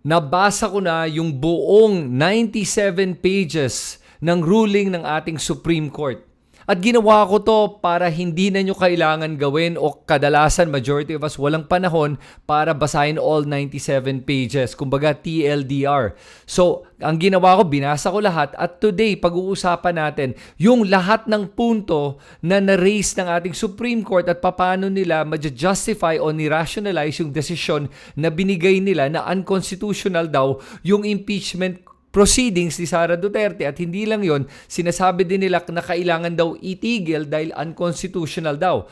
nabasa ko na yung buong 97 pages ng ruling ng ating Supreme Court. At ginawa ko to para hindi na nyo kailangan gawin o kadalasan majority of us walang panahon para basahin all 97 pages. Kumbaga TLDR. So, ang ginawa ko, binasa ko lahat at today pag-uusapan natin yung lahat ng punto na na-raise ng ating Supreme Court at paano nila ma-justify o ni-rationalize yung desisyon na binigay nila na unconstitutional daw yung impeachment proceedings ni Sara Duterte at hindi lang yon sinasabi din nila na kailangan daw itigil dahil unconstitutional daw.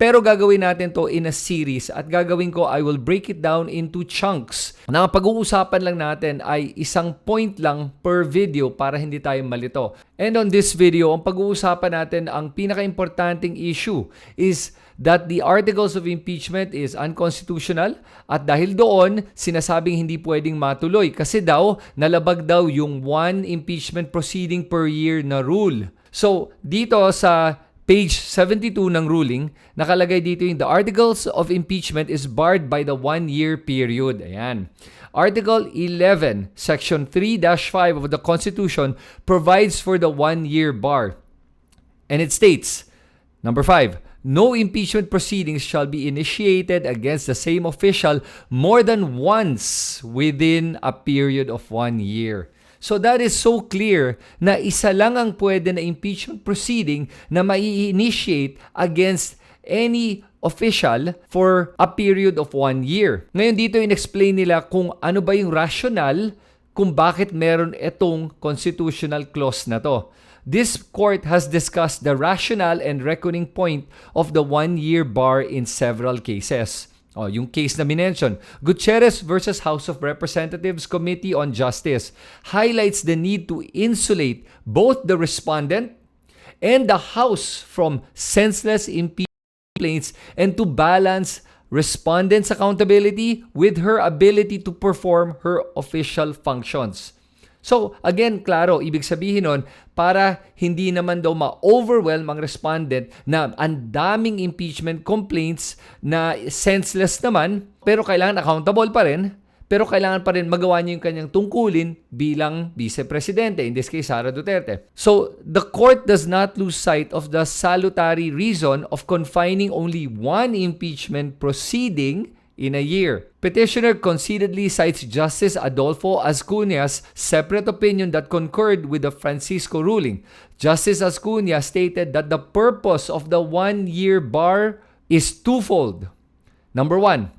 Pero gagawin natin to in a series at gagawin ko I will break it down into chunks. Na pag-uusapan lang natin ay isang point lang per video para hindi tayo malito. And on this video, ang pag-uusapan natin ang pinaka-importanting issue is that the articles of impeachment is unconstitutional at dahil doon sinasabing hindi pwedeng matuloy kasi daw nalabag daw yung one impeachment proceeding per year na rule. So dito sa page 72 ng ruling, nakalagay dito yung the articles of impeachment is barred by the one-year period. Ayan. Article 11, Section 3-5 of the Constitution provides for the one-year bar. And it states, number 5, no impeachment proceedings shall be initiated against the same official more than once within a period of one year. So that is so clear na isa lang ang pwede na impeachment proceeding na mai-initiate against any official for a period of one year. Ngayon dito in-explain nila kung ano ba yung rationale kung bakit meron itong constitutional clause na to. This court has discussed the rationale and reckoning point of the one-year bar in several cases. Oh, yung case na minention, Gutierrez versus House of Representatives Committee on Justice highlights the need to insulate both the respondent and the House from senseless impeachment complaints and to balance respondent's accountability with her ability to perform her official functions. So, again, klaro, ibig sabihin nun, para hindi naman daw ma-overwhelm ang respondent na ang daming impeachment complaints na senseless naman, pero kailangan accountable pa rin, pero kailangan pa rin magawa niya yung kanyang tungkulin bilang vice-presidente, in this case, Sara Duterte. So, the court does not lose sight of the salutary reason of confining only one impeachment proceeding in a year. Petitioner conceitedly cites Justice Adolfo Ascunia's separate opinion that concurred with the Francisco ruling. Justice Ascunia stated that the purpose of the one-year bar is twofold. Number one,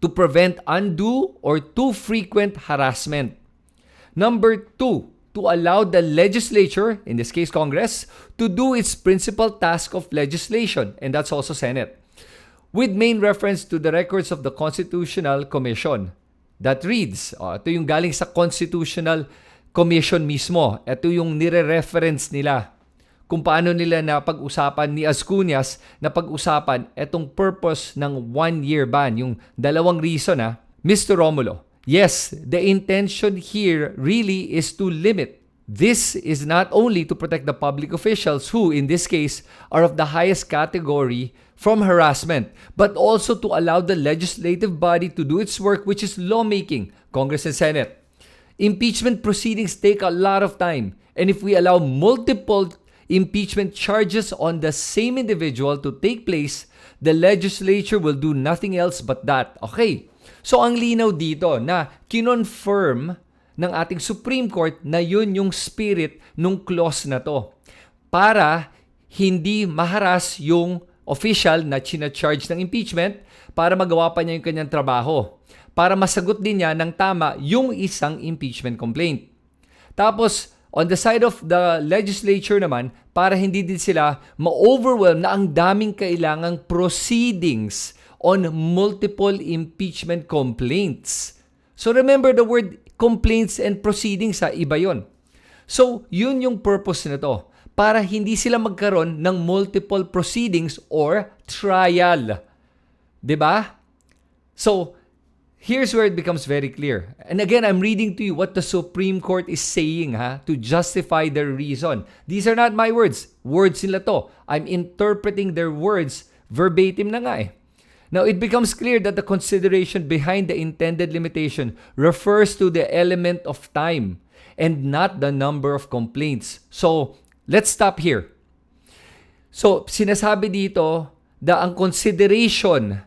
to prevent undue or too frequent harassment. Number two, to allow the legislature, in this case Congress, to do its principal task of legislation, and that's also Senate with main reference to the records of the Constitutional Commission. That reads, oh, ito yung galing sa Constitutional Commission mismo. Ito yung nire-reference nila kung paano nila napag-usapan ni Ascunias na pag-usapan itong purpose ng one-year ban, yung dalawang reason ha. Mr. Romulo, yes, the intention here really is to limit This is not only to protect the public officials who, in this case, are of the highest category from harassment, but also to allow the legislative body to do its work, which is lawmaking, Congress and Senate. Impeachment proceedings take a lot of time, and if we allow multiple impeachment charges on the same individual to take place, the legislature will do nothing else but that. Okay. So ang linaw dito na kinonfirm ng ating Supreme Court na yun yung spirit nung clause na to. Para hindi maharas yung official na charge ng impeachment para magawa pa niya yung kanyang trabaho. Para masagot din niya ng tama yung isang impeachment complaint. Tapos, on the side of the legislature naman, para hindi din sila ma-overwhelm na ang daming kailangang proceedings on multiple impeachment complaints. So remember the word complaints and proceedings sa iba yon. So, yun yung purpose nito para hindi sila magkaroon ng multiple proceedings or trial. 'Di ba? So, here's where it becomes very clear. And again, I'm reading to you what the Supreme Court is saying ha to justify their reason. These are not my words. Words nila to. I'm interpreting their words verbatim na nga eh. Now, it becomes clear that the consideration behind the intended limitation refers to the element of time and not the number of complaints. So, let's stop here. So, sinasabi dito na ang consideration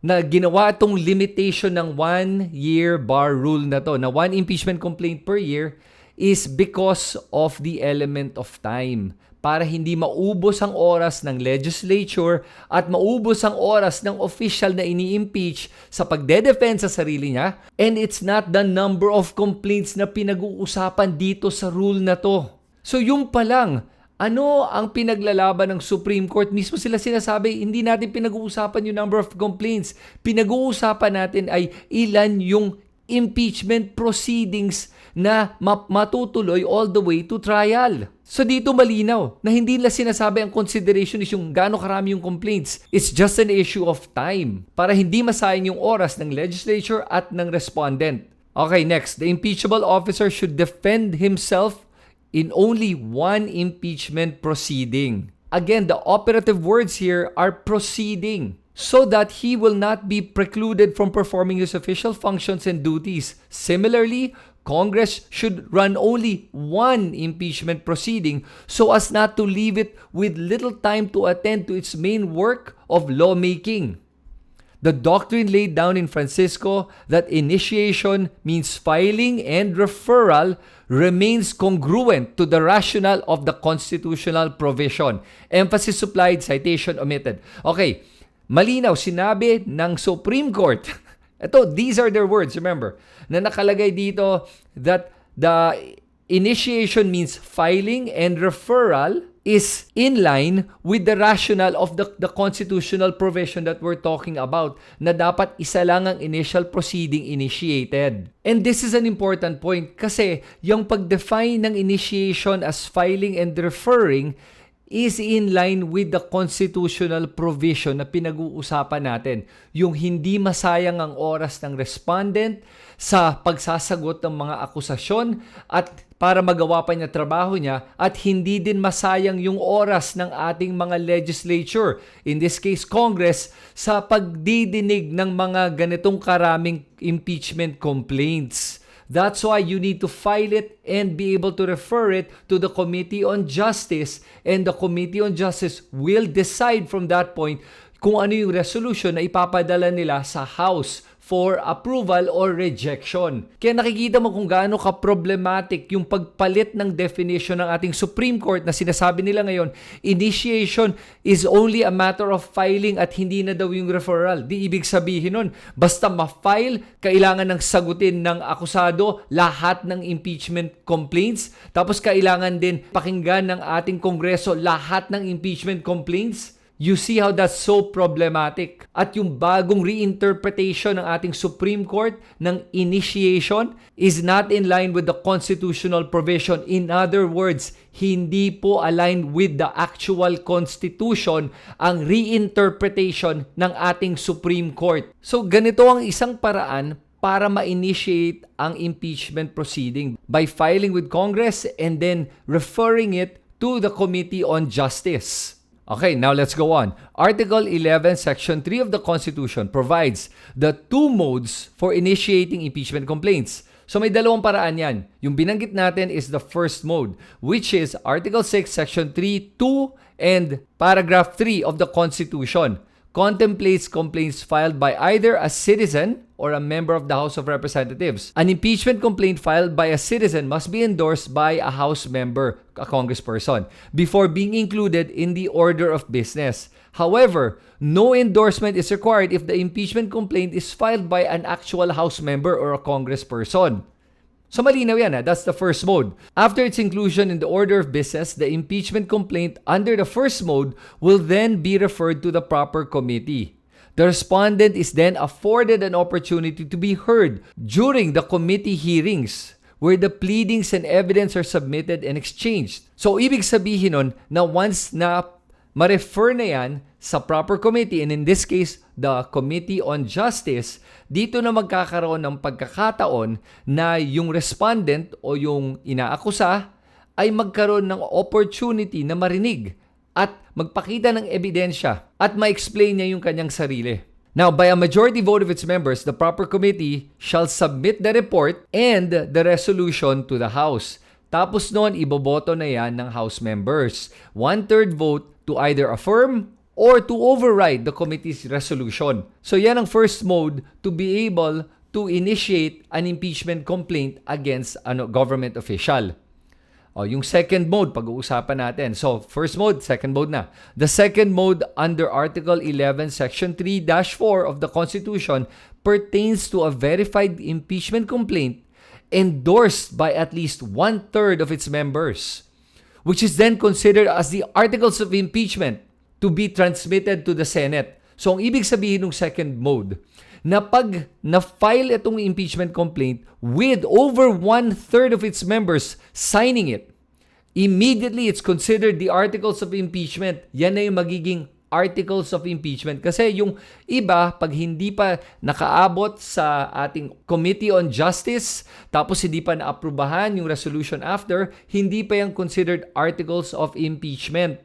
na ginawa itong limitation ng one-year bar rule na to, na one impeachment complaint per year, is because of the element of time para hindi maubos ang oras ng legislature at maubos ang oras ng official na ini-impeach sa pagdedefend sa sarili niya. And it's not the number of complaints na pinag-uusapan dito sa rule na to. So yung pa lang, ano ang pinaglalaban ng Supreme Court? Mismo sila sinasabi, hindi natin pinag-uusapan yung number of complaints. Pinag-uusapan natin ay ilan yung impeachment proceedings na ma- matutuloy all the way to trial. So dito malinaw na hindi nila sinasabi ang consideration is yung gaano karami yung complaints. It's just an issue of time para hindi masayang yung oras ng legislature at ng respondent. Okay, next. The impeachable officer should defend himself in only one impeachment proceeding. Again, the operative words here are proceeding so that he will not be precluded from performing his official functions and duties. Similarly, Congress should run only one impeachment proceeding so as not to leave it with little time to attend to its main work of lawmaking. The doctrine laid down in Francisco that initiation means filing and referral remains congruent to the rationale of the constitutional provision. Emphasis supplied, citation omitted. Okay, malinaw, sinabi ng Supreme Court, ito, these are their words, remember, na nakalagay dito that the initiation means filing and referral is in line with the rationale of the, the constitutional provision that we're talking about na dapat isa lang ang initial proceeding initiated. And this is an important point kasi yung pag-define ng initiation as filing and referring is in line with the constitutional provision na pinag-uusapan natin. Yung hindi masayang ang oras ng respondent sa pagsasagot ng mga akusasyon at para magawa pa niya trabaho niya at hindi din masayang yung oras ng ating mga legislature, in this case Congress, sa pagdidinig ng mga ganitong karaming impeachment complaints. That's why you need to file it and be able to refer it to the Committee on Justice and the Committee on Justice will decide from that point kung ano yung resolution na ipapadala nila sa House for approval or rejection. Kaya nakikita mo kung gaano ka-problematic yung pagpalit ng definition ng ating Supreme Court na sinasabi nila ngayon, initiation is only a matter of filing at hindi na daw yung referral. Di ibig sabihin nun, basta ma-file, kailangan ng sagutin ng akusado lahat ng impeachment complaints, tapos kailangan din pakinggan ng ating Kongreso lahat ng impeachment complaints. You see how that's so problematic. At yung bagong reinterpretation ng ating Supreme Court ng initiation is not in line with the constitutional provision. In other words, hindi po aligned with the actual constitution ang reinterpretation ng ating Supreme Court. So ganito ang isang paraan para ma-initiate ang impeachment proceeding by filing with Congress and then referring it to the Committee on Justice. Okay, now let's go on. Article 11, Section 3 of the Constitution provides the two modes for initiating impeachment complaints. So may dalawang paraan yan. Yung binanggit natin is the first mode, which is Article 6, Section 3, 2, and Paragraph 3 of the Constitution contemplates complaints filed by either a citizen or a member of the House of Representatives. An impeachment complaint filed by a citizen must be endorsed by a House member, a congressperson, before being included in the order of business. However, no endorsement is required if the impeachment complaint is filed by an actual House member or a congressperson. So malinaw yan, ah. that's the first mode. After its inclusion in the order of business, the impeachment complaint under the first mode will then be referred to the proper committee. The respondent is then afforded an opportunity to be heard during the committee hearings where the pleadings and evidence are submitted and exchanged. So ibig sabihin nun na once na ma-refer na yan sa proper committee and in this case, the Committee on Justice, dito na magkakaroon ng pagkakataon na yung respondent o yung inaakusa ay magkaroon ng opportunity na marinig at magpakita ng ebidensya at ma-explain niya yung kanyang sarili. Now, by a majority vote of its members, the proper committee shall submit the report and the resolution to the House. Tapos noon, iboboto na yan ng House members. One-third vote to either affirm or to override the committee's resolution. So yan ang first mode to be able to initiate an impeachment complaint against ano government official. O, yung second mode, pag-uusapan natin. So, first mode, second mode na. The second mode under Article 11, Section 3-4 of the Constitution pertains to a verified impeachment complaint endorsed by at least one-third of its members, which is then considered as the articles of impeachment to be transmitted to the Senate. So, ang ibig sabihin ng second mode, na pag na-file itong impeachment complaint with over one-third of its members signing it, immediately it's considered the articles of impeachment. Yan na yung magiging articles of impeachment. Kasi yung iba, pag hindi pa nakaabot sa ating Committee on Justice, tapos hindi pa naaprubahan yung resolution after, hindi pa yung considered articles of impeachment.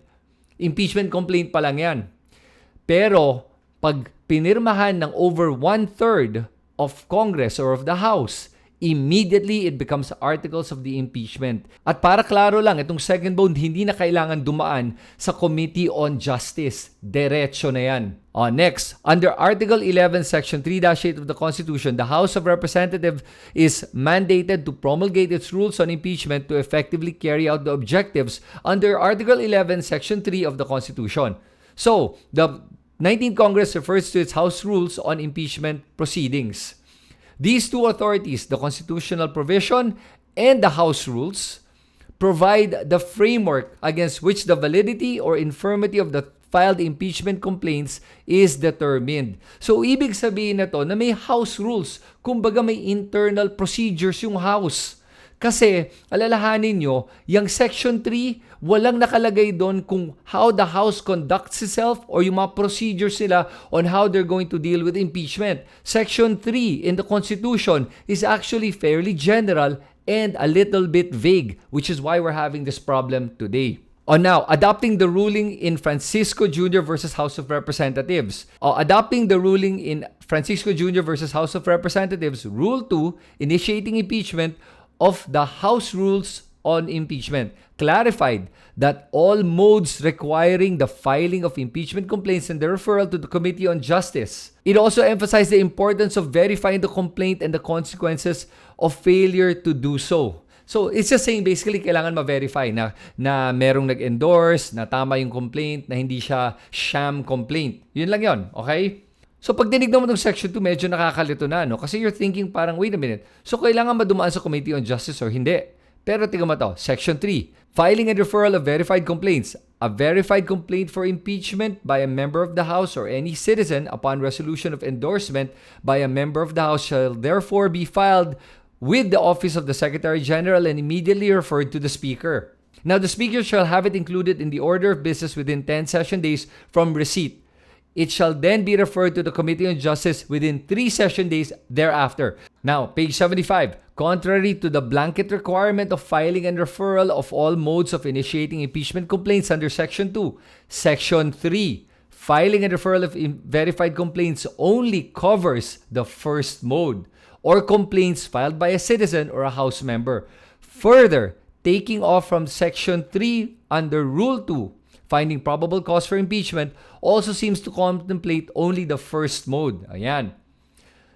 Impeachment complaint pa lang yan. Pero, pag pinirmahan ng over one-third of Congress or of the House, immediately it becomes articles of the impeachment. At para klaro lang, itong second bond hindi na kailangan dumaan sa Committee on Justice. Diretso na yan. Uh, next, under Article 11, Section 3-8 of the Constitution, the House of Representatives is mandated to promulgate its rules on impeachment to effectively carry out the objectives under Article 11, Section 3 of the Constitution. So, the 19th Congress refers to its House rules on impeachment proceedings. These two authorities, the constitutional provision and the House rules, provide the framework against which the validity or infirmity of the filed impeachment complaints is determined. So, ibig sabihin na to na may House rules. Kumbaga may internal procedures yung House. Kasi, alalahanin nyo, yung Section 3, walang nakalagay doon kung how the House conducts itself or yung mga procedures nila on how they're going to deal with impeachment. Section 3 in the Constitution is actually fairly general and a little bit vague, which is why we're having this problem today. On now, adopting the ruling in Francisco Jr. versus House of Representatives. O, adopting the ruling in Francisco Jr. versus House of Representatives, Rule 2, initiating impeachment of the House rules on impeachment clarified that all modes requiring the filing of impeachment complaints and the referral to the Committee on Justice. It also emphasized the importance of verifying the complaint and the consequences of failure to do so. So, it's just saying basically kailangan ma-verify na, na merong nag-endorse, na tama yung complaint, na hindi siya sham complaint. Yun lang yon okay? So pag dinignan mo ng Section 2, medyo nakakalito na, no? Kasi you're thinking parang, wait a minute, so kailangan madumaan sa Committee on Justice or hindi? Pero tingnan mo to, Section 3, filing and referral of verified complaints. A verified complaint for impeachment by a member of the House or any citizen upon resolution of endorsement by a member of the House shall therefore be filed with the Office of the Secretary General and immediately referred to the Speaker. Now, the Speaker shall have it included in the order of business within 10 session days from receipt. It shall then be referred to the Committee on Justice within three session days thereafter. Now, page 75. Contrary to the blanket requirement of filing and referral of all modes of initiating impeachment complaints under Section 2, Section 3, filing and referral of verified complaints only covers the first mode or complaints filed by a citizen or a House member. Further, taking off from Section 3 under Rule 2, finding probable cause for impeachment also seems to contemplate only the first mode. Ayan.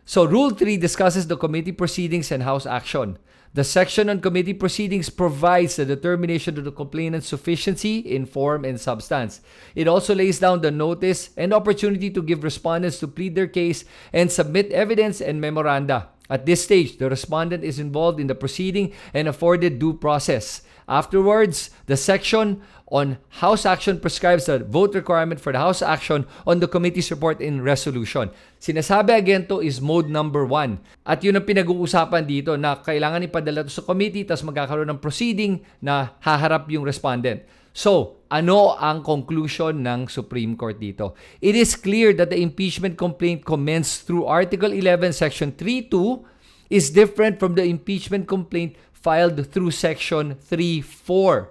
So, Rule 3 discusses the committee proceedings and House action. The section on committee proceedings provides the determination of the complainant's sufficiency in form and substance. It also lays down the notice and opportunity to give respondents to plead their case and submit evidence and memoranda. At this stage, the respondent is involved in the proceeding and afforded due process. Afterwards, the section on House action prescribes the vote requirement for the House action on the committee's report in resolution. Sinasabi again to is mode number one. At yun ang pinag-uusapan dito na kailangan ipadala to sa committee tapos magkakaroon ng proceeding na haharap yung respondent. So, ano ang conclusion ng Supreme Court dito? It is clear that the impeachment complaint commenced through Article 11, Section 3.2 is different from the impeachment complaint filed through Section 3.4.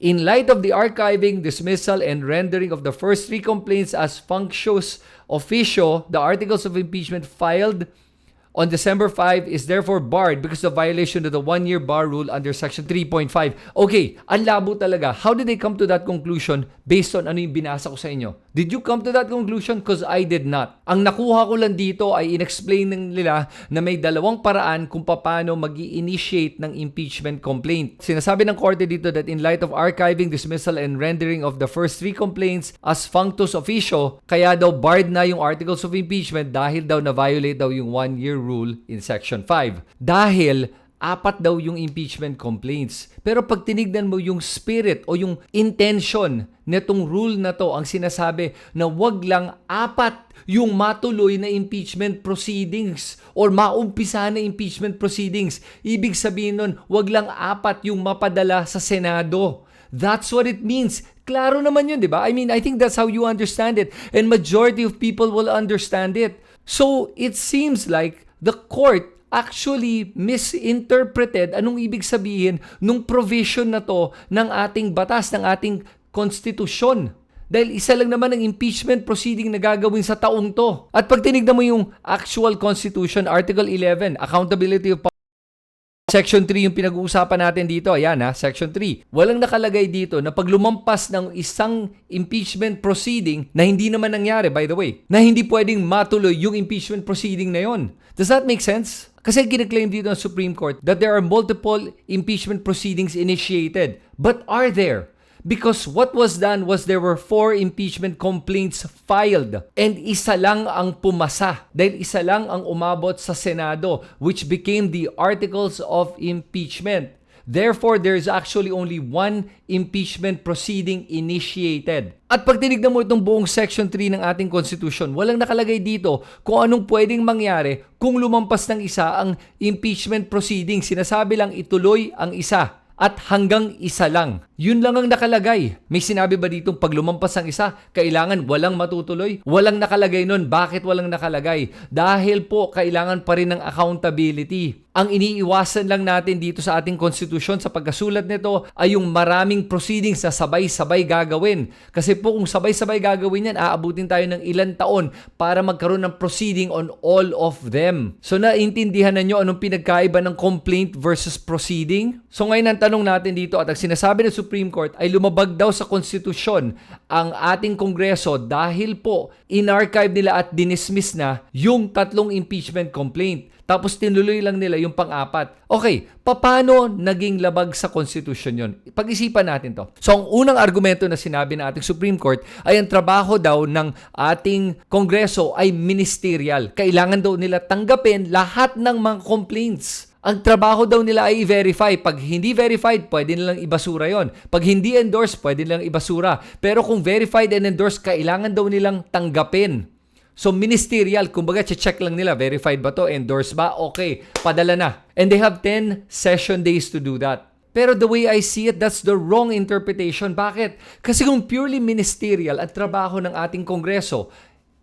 In light of the archiving, dismissal, and rendering of the first three complaints as functious officio, the articles of impeachment filed on December 5 is therefore barred because of violation of the one-year bar rule under Section 3.5. Okay, ang labo talaga. How did they come to that conclusion based on ano yung binasa ko sa inyo? Did you come to that conclusion? Because I did not. Ang nakuha ko lang dito ay inexplain nila na may dalawang paraan kung paano mag initiate ng impeachment complaint. Sinasabi ng korte dito that in light of archiving, dismissal, and rendering of the first three complaints as functus officio, kaya daw barred na yung articles of impeachment dahil daw na-violate daw yung one-year rule in Section 5. Dahil apat daw yung impeachment complaints. Pero pag tinignan mo yung spirit o yung intention netong rule na to, ang sinasabi na wag lang apat yung matuloy na impeachment proceedings or maumpisa na impeachment proceedings. Ibig sabihin nun, wag lang apat yung mapadala sa Senado. That's what it means. Klaro naman yun, di ba? I mean, I think that's how you understand it. And majority of people will understand it. So, it seems like the court actually misinterpreted anong ibig sabihin nung provision na to ng ating batas, ng ating konstitusyon. Dahil isa lang naman ang impeachment proceeding na gagawin sa taong to. At pag tinignan mo yung actual constitution, Article 11, accountability of Section 3 yung pinag-uusapan natin dito. Ayan ha, Section 3. Walang nakalagay dito na pag lumampas ng isang impeachment proceeding na hindi naman nangyari, by the way, na hindi pwedeng matuloy yung impeachment proceeding na yon. Does that make sense? Kasi kine-claim dito ng Supreme Court that there are multiple impeachment proceedings initiated. But are there? Because what was done was there were four impeachment complaints filed and isa lang ang pumasa dahil isa lang ang umabot sa Senado which became the articles of impeachment. Therefore, there is actually only one impeachment proceeding initiated. At pag tinignan mo itong buong Section 3 ng ating Constitution, walang nakalagay dito kung anong pwedeng mangyari kung lumampas ng isa ang impeachment proceeding. Sinasabi lang ituloy ang isa at hanggang isa lang. Yun lang ang nakalagay. May sinabi ba dito pag lumampas ang isa, kailangan walang matutuloy? Walang nakalagay nun. Bakit walang nakalagay? Dahil po kailangan pa rin ng accountability. Ang iniiwasan lang natin dito sa ating konstitusyon sa pagkasulat nito ay yung maraming proceedings na sabay-sabay gagawin. Kasi po kung sabay-sabay gagawin yan, aabutin tayo ng ilang taon para magkaroon ng proceeding on all of them. So naintindihan na nyo anong pinagkaiba ng complaint versus proceeding? So ngayon ang tanong natin dito at ang sinasabi ng Supreme Court ay lumabag daw sa konstitusyon ang ating kongreso dahil po in-archive nila at dinismiss na yung tatlong impeachment complaint. Tapos tinuloy lang nila yung pang-apat. Okay, paano naging labag sa Constitution yon? Pag-isipan natin to. So, ang unang argumento na sinabi ng ating Supreme Court ay ang trabaho daw ng ating Kongreso ay ministerial. Kailangan daw nila tanggapin lahat ng mga complaints. Ang trabaho daw nila ay i-verify. Pag hindi verified, pwede nilang ibasura yon. Pag hindi endorsed, pwede nilang ibasura. Pero kung verified and endorsed, kailangan daw nilang tanggapin. So ministerial, kumbaga check lang nila, verified ba to, endorsed ba, okay, padala na. And they have 10 session days to do that. Pero the way I see it, that's the wrong interpretation. Bakit? Kasi kung purely ministerial at trabaho ng ating kongreso,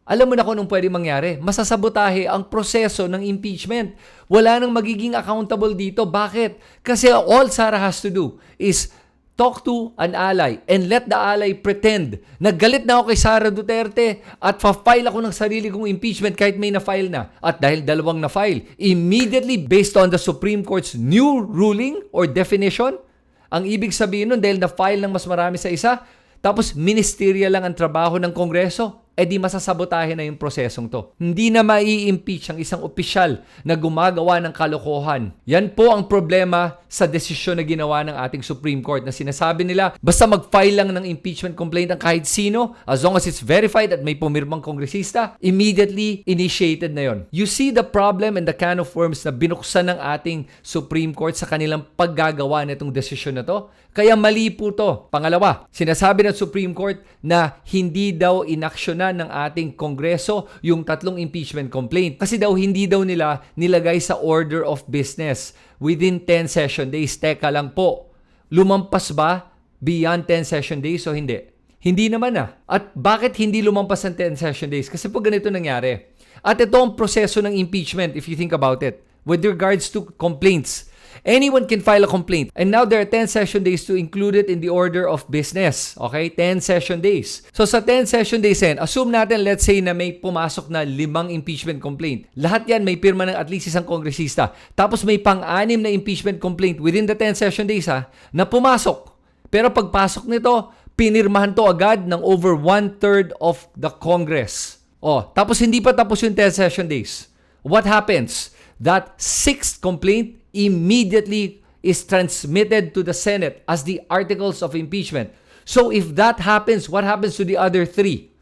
alam mo na kung anong pwede mangyari. Masasabotahe ang proseso ng impeachment. Wala nang magiging accountable dito. Bakit? Kasi all Sarah has to do is talk to an ally and let the ally pretend na galit na ako kay Sara Duterte at fa-file ako ng sarili kong impeachment kahit may na-file na. At dahil dalawang na-file, immediately based on the Supreme Court's new ruling or definition, ang ibig sabihin nun dahil na-file ng mas marami sa isa, tapos ministerial lang ang trabaho ng Kongreso, eh di masasabotahin na yung prosesong to. Hindi na mai-impeach ang isang opisyal na gumagawa ng kalokohan. Yan po ang problema sa desisyon na ginawa ng ating Supreme Court na sinasabi nila basta mag-file lang ng impeachment complaint ang kahit sino as long as it's verified at may pumirmang kongresista, immediately initiated na yon. You see the problem and the can of worms na binuksan ng ating Supreme Court sa kanilang paggagawa nitong desisyon na to. Kaya mali po to. Pangalawa, sinasabi ng Supreme Court na hindi daw inaksyonan ng ating Kongreso yung tatlong impeachment complaint. Kasi daw hindi daw nila nilagay sa order of business within 10 session days. Teka lang po, lumampas ba beyond 10 session days o hindi? Hindi naman ah. At bakit hindi lumampas ang 10 session days? Kasi po ganito nangyari. At ito ang proseso ng impeachment if you think about it with regards to complaints. Anyone can file a complaint. And now there are 10 session days to include it in the order of business. Okay? 10 session days. So sa 10 session days yan, assume natin, let's say na may pumasok na limang impeachment complaint. Lahat yan may pirma ng at least isang kongresista. Tapos may pang-anim na impeachment complaint within the 10 session days ha, na pumasok. Pero pagpasok nito, pinirmahan to agad ng over one-third of the Congress. Oh, tapos hindi pa tapos yung 10 session days. What happens? That sixth complaint immediately is transmitted to the Senate as the articles of impeachment. So if that happens, what happens to the other three?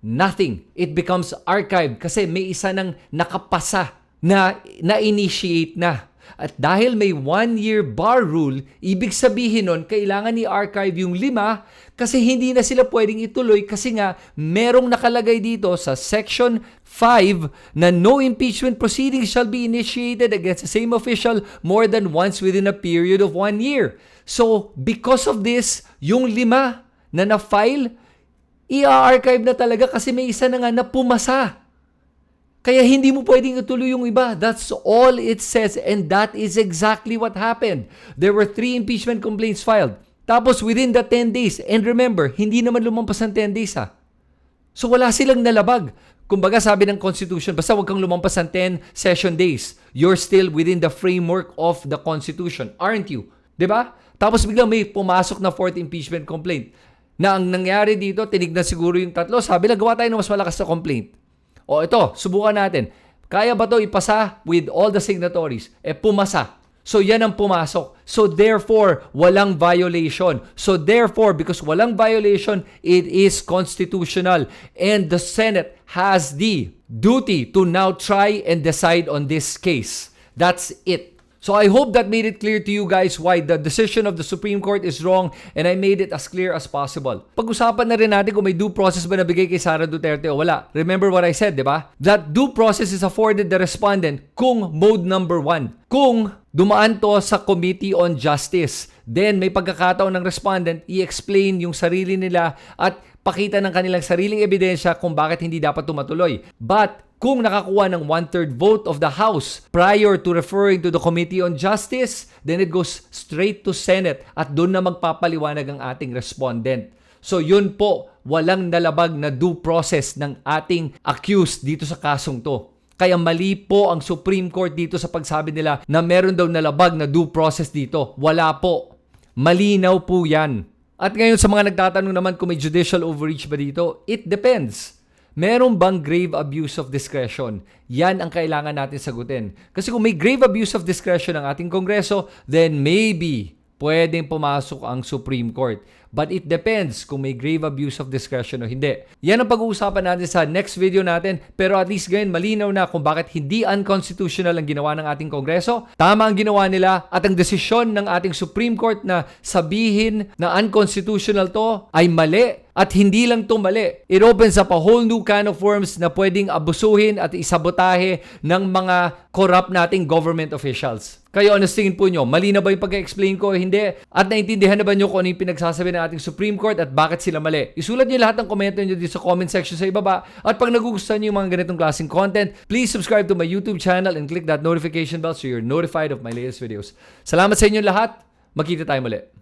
Nothing. It becomes archived kasi may isa nang nakapasa na na-initiate na. At dahil may one-year bar rule, ibig sabihin nun, kailangan i-archive yung lima kasi hindi na sila pwedeng ituloy kasi nga merong nakalagay dito sa Section 5 na no impeachment proceedings shall be initiated against the same official more than once within a period of one year. So, because of this, yung lima na na-file, i-archive na talaga kasi may isa na nga na pumasa. Kaya hindi mo pwedeng ituloy yung iba. That's all it says and that is exactly what happened. There were three impeachment complaints filed. Tapos within the 10 days, and remember, hindi naman lumampas ng 10 days ha. So wala silang nalabag. Kumbaga sabi ng Constitution, basta huwag kang lumampas ng 10 session days. You're still within the framework of the Constitution, aren't you? ba? Tapos biglang may pumasok na fourth impeachment complaint. Na ang nangyari dito, tinignan siguro yung tatlo, sabi na gawa tayo ng mas malakas na complaint. O ito, subukan natin. Kaya ba to ipasa with all the signatories? Eh pumasa. So yan ang pumasok. So therefore, walang violation. So therefore, because walang violation, it is constitutional. And the Senate has the duty to now try and decide on this case. That's it. So I hope that made it clear to you guys why the decision of the Supreme Court is wrong and I made it as clear as possible. Pag-usapan na rin natin kung may due process ba nabigay kay Sara Duterte o wala. Remember what I said, di ba? That due process is afforded the respondent kung mode number one. Kung dumaan to sa Committee on Justice. Then may pagkakataon ng respondent i-explain yung sarili nila at pakita ng kanilang sariling ebidensya kung bakit hindi dapat tumatuloy. But kung nakakuha ng one-third vote of the House prior to referring to the Committee on Justice, then it goes straight to Senate at doon na magpapaliwanag ang ating respondent. So yun po, walang nalabag na due process ng ating accused dito sa kasong to. Kaya mali po ang Supreme Court dito sa pagsabi nila na meron daw nalabag na due process dito. Wala po. Malinaw po yan. At ngayon sa mga nagtatanong naman kung may judicial overreach ba dito, it depends. Meron bang grave abuse of discretion? Yan ang kailangan natin sagutin. Kasi kung may grave abuse of discretion ang ating Kongreso, then maybe pwedeng pumasok ang Supreme Court. But it depends kung may grave abuse of discretion o hindi. Yan ang pag-uusapan natin sa next video natin. Pero at least ngayon malinaw na kung bakit hindi unconstitutional ang ginawa ng ating Kongreso. Tama ang ginawa nila at ang desisyon ng ating Supreme Court na sabihin na unconstitutional to ay mali at hindi lang to mali. It opens up a whole new can of worms na pwedeng abusuhin at isabotahe ng mga corrupt nating government officials. Kayo, ano tingin po nyo? Mali na ba yung pag-explain ko? Hindi. At naintindihan na ba nyo kung ano yung pinagsasabi ng ating Supreme Court at bakit sila mali? Isulat nyo lahat ng komento nyo dito sa comment section sa ibaba. At pag nagugustuhan nyo yung mga ganitong klaseng content, please subscribe to my YouTube channel and click that notification bell so you're notified of my latest videos. Salamat sa inyo lahat. Magkita tayo muli.